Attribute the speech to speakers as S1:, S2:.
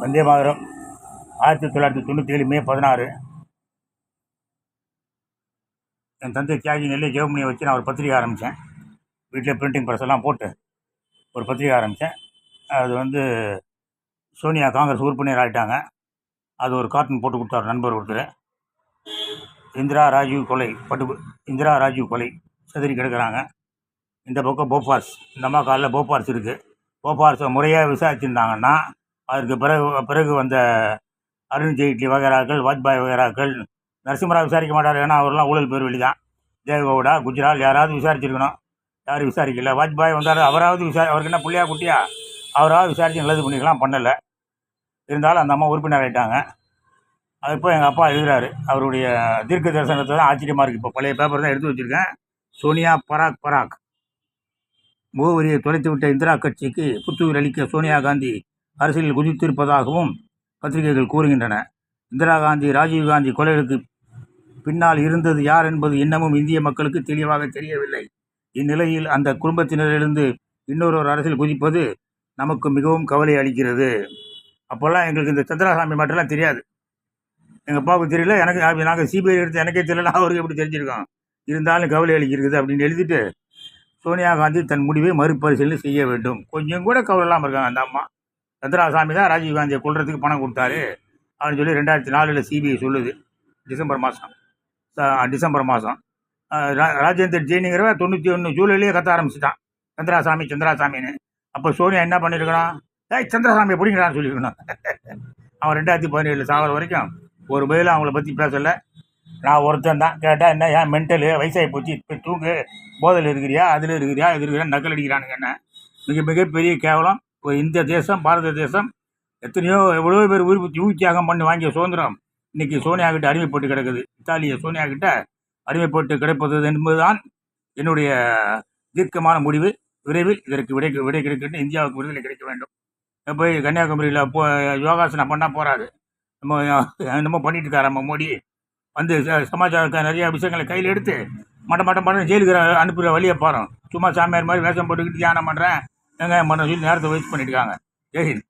S1: வந்தே மாதரம். ஆயிரத்தி தொள்ளாயிரத்தி தொண்ணூற்றி ஏழு மே பதினாறு. என் தந்தை தியாகி நெல்லை ஜெயமணியை வச்சு நான் ஒரு பத்திரிகை ஆரம்பித்தேன். வீட்டில் பிரிண்டிங் ப்ரெஸ் எல்லாம் போட்டு ஒரு பத்திரிகை ஆரம்பித்தேன். அது வந்து சோனியா காங்கிரஸ் உறுப்பினர் ஆகிட்டாங்க அது ஒரு கார்ட்டூன் போட்டு கொடுத்தார் நண்பர் ஒருத்தர். இந்திரா ராஜீவ் கொலை பட்டு இந்திரா ராஜீவ் கொலை செதறி கிடக்குறாங்க. இந்த பக்கம் போபார்ஸ் இந்த அம்மா காலில் போபார்ஸ் இருக்குது போபார்ஸை முறையாக விசாரிச்சிருந்தாங்கன்னா அதற்கு பிறகு பிறகு வந்த அருண் ஜெய்ட்லி வகைராக்கள் வாஜ்பாய் வகைராக்கள் நரசிம்மராவ் விசாரிக்க மாட்டார் ஏன்னா அவரெல்லாம் ஊழல் பேர் வெளி தான் தேவகவுடா குஜ்ரால் யாராவது விசாரிச்சிருக்கணும். யாரும் விசாரிக்கல. வாஜ்பாய் வந்தார் அவராவது விசாரி அவருக்கு என்ன புள்ளியா குட்டியா? அவராவது விசாரித்து நல்லது பண்ணிக்கலாம் பண்ணலை. இருந்தாலும் அந்த அம்மா உறுப்பினர் ஆகிட்டாங்க அது இப்போ எங்கள் அப்பா எழுதுறாரு அவருடைய தீர்க்க தரிசனத்தை தான் ஆச்சரியமாக இருக்குது இப்போ பழைய பேப்பர் தான் எடுத்து வச்சுருக்கேன். சோனியா பராக் பராக். முகவரியை தொலைத்து விட்ட இந்திரா கட்சிக்கு புத்துயிர் அளிக்க சோனியா காந்தி அரசியலில் குதித்திருப்பதாகவும் பத்திரிகைகள் கூறுகின்றன. இந்திரா காந்தி ராஜீவ் காந்தி கொலைகளுக்கு பின்னால் இருந்தது யார் என்பது இன்னமும் இந்திய மக்களுக்கு தெளிவாக தெரியவில்லை. இந்நிலையில் அந்த குடும்பத்தினரிலிருந்து இன்னொரு அரசியல் குதிப்பது நமக்கு மிகவும் கவலை அளிக்கிறது. அப்போல்லாம் எங்களுக்கு இந்த சந்திராசாமி மட்டும்லாம் தெரியாது. எங்கள் அப்பாவுக்கு தெரியல எனக்கு நாங்கள் சிபிஐ எடுத்து எனக்கே தெரியல அவருக்கு எப்படி தெரிஞ்சிருக்கோம்? இருந்தாலும் கவலை அளிக்கிறது அப்படின்னு எழுதிட்டு சோனியா காந்தி தன் முடிவை மறுபரிசீலனை செய்ய வேண்டும். கொஞ்சம் கூட கவலை இல்லாமல் இருக்காங்க அந்த அம்மா. ரத்னாசாமி தான் ராஜீவ் காந்தியை கொல்றதுக்கு பணம் கொடுத்தாரு அப்படின்னு சொல்லி ரெண்டாயிரத்தி நாலில் சிபிஐ சொல்லுது. டிசம்பர் மாதம் டிசம்பர் மாதம் ராஜேந்தர் ஜெயினிங்கிறவ தொண்ணூற்றி ஒன்று ஜூலைலேயே கத்த ஆரம்பிச்சிட்டான். சந்திராசாமி சந்திராசாமின்னு. அப்போ சோனியா என்ன பண்ணியிருக்கணும் ஏய் சந்திரசாமியை பிடிங்கிறான்னு சொல்லியிருக்கணும் அவன் ரெண்டாயிரத்தி பதினேழில் சாகிற வரைக்கும் ஒரு பதிலும் அவங்கள பற்றி பேசலை. நான் ஒருத்தன் தான். கேட்டால் என்ன ஏன் மென்டலு வயசாகி போச்சு? இப்போ தூங்கு. போதையில் இருக்கிறியா? அதில் இருக்கிறியா? இது இருக்கிறியா நக்கல் அடிக்கிறானுங்க என்ன? மிக மிகப்பெரிய கேவலம். இப்போ இந்த தேசம் பாரத தேசம் எத்தனையோ எவ்வளோ பேர் உயிர் உயிர் தியாகம் பண்ணி வாங்கிய சுதந்திரம் இன்னைக்கு சோனியா கிட்ட அடிமைப்பட்டு கிடக்குது. இத்தாலிய சோனியா கிட்ட அடிமைப்பட்டு கிடப்பது என்பதுதான் என்னுடைய தீர்க்கமான முடிவு. விரைவில் இதற்கு விடை விடை கிடைக்கணும் இந்தியாவுக்கு விடுதலை கிடைக்க வேண்டும். போய் கன்னியாகுமரியில் போ யோகாசனம் பண்ணால் போகாது நம்ம என்னமோ பண்ணிட்டு இருக்காரு நம்ம மோடி. வந்து ச- சமாச்சாரத்தை நிறைய விஷயங்களை கையில் எடுத்து மட்ட மட்டம் பண்ண ஜெயிலுக்கு அனுப்புகிற வழியை பாருங்க சும்மா சாமியார் மாதிரி வேஷம் போட்டுக்கிட்டு தியானம் பண்ணுறேன் வெங்காயம் பண்ண சொல்லி நேரத்தை வேஸ்ட் பண்ணிட்டு இருக்காங்க. ஜெய்ஹிந்த்